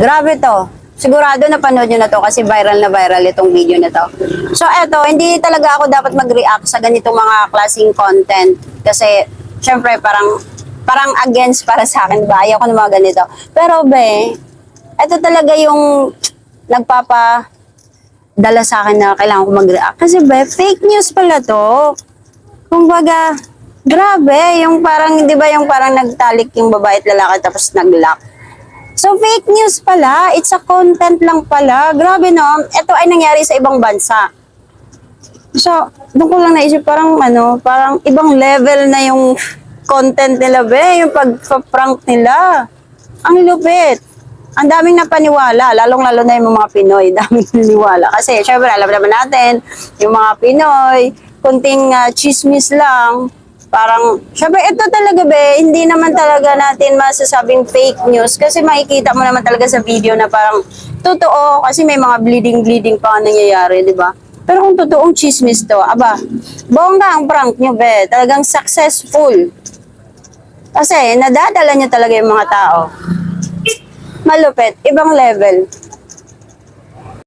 Grabe to. Sigurado napanood nyo na to kasi viral na viral itong video na to. So eto, hindi talaga ako dapat mag-react sa ganitong mga klaseng content. Kasi, syempre, parang parang against para sa akin ba? Ayaw ko ng mga ganito. Pero be, eto talaga yung nagpapa dala sa akin na kailangan ko mag-react. Kasi be, fake news pala to. Kumbaga, grabe, yung parang, di ba yung parang nagtalik yung babae at lalaki tapos nag-lock. So, fake news pala. It's a content lang pala. Grabe, no? Ito ay nangyari sa ibang bansa. So, doon ko lang naisip, parang ano, parang ibang level na yung content nila, be. Yung pag-prank nila. Ang lupit. Ang daming napaniwala, lalong-lalo na yung mga Pinoy, daming naniwala. Kasi, syempre, alam naman natin, yung mga Pinoy, kunting ah, chismis lang, parang, syempre, ito talaga, be, hindi naman talaga natin masasabing fake news kasi makikita mo naman talaga sa video na parang totoo kasi may mga bleeding-bleeding pa nangyayari, di ba? Pero kung totoong chismis to, aba, bongga ang prank nyo, be. Talagang successful. Kasi nadadala nyo talaga yung mga tao. Malupit, ibang level.